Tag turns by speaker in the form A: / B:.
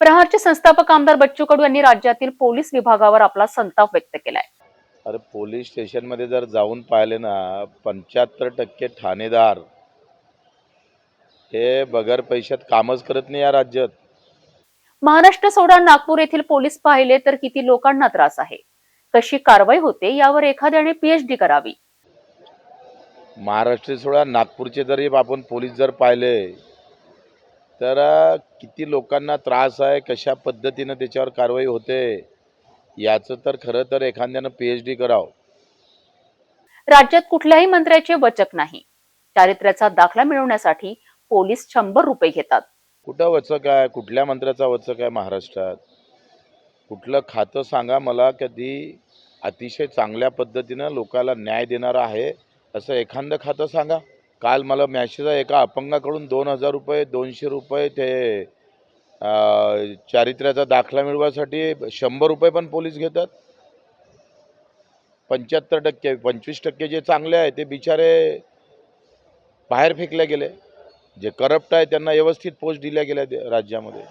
A: प्रहारचे संस्थापक आमदार बच्चू कडू यांनी राज्यातील पोलीस विभागावर आपला संताप व्यक्त केलाय.
B: अरे पोलीस स्टेशनमध्ये जर जाऊन पाहिले ना पंच्याहत्तर टक्के ठाणेदार हे बगर पैशात कामच करत नाही या राज्यात.
A: महाराष्ट्र सोडा नागपूर येथील पोलीस पाहिले तर किती लोकांना त्रास आहे? कशी कारवाई होते? यावर एखाद्याने पीएचडी करावी.
B: महाराष्ट्र सोडा नागपूरचे जरी आपण पोलीस जर पाहिले तर किती लोकांना त्रास आहे कशा पद्धतीनं त्याच्यावर कारवाई होते याचं तर खरं तर एखाद्यानं पी एच डी करावं.
A: राज्यात कुठल्याही मंत्र्याचे वचक नाही. चारित्र्याचा दाखला मिळवण्यासाठी पोलीस शंभर रुपये घेतात.
B: कुठं वचक आहे? कुठल्या मंत्र्याचा वचक आहे महाराष्ट्रात? कुठलं खातं सांगा मला कधी अतिशय चांगल्या पद्धतीनं लोकाला न्याय देणारं आहे असं एखादं खातं सांगा. काल मला मॅसेज आहे एका अपंगाकडून दोन हजार रुपये दोनशे रुपये ते चारित्र्याचा दाखला मिळवायसाठी शंभर रुपये पण पोलीस घेतात. पंच्याहत्तर टक्के पंचवीस टक्के जे चांगले आहे ते बिचारे बाहेर फेकले गेले. जे करप्ट आहे त्यांना व्यवस्थित पोस्ट दिल्या गेल्या राज्यामध्ये.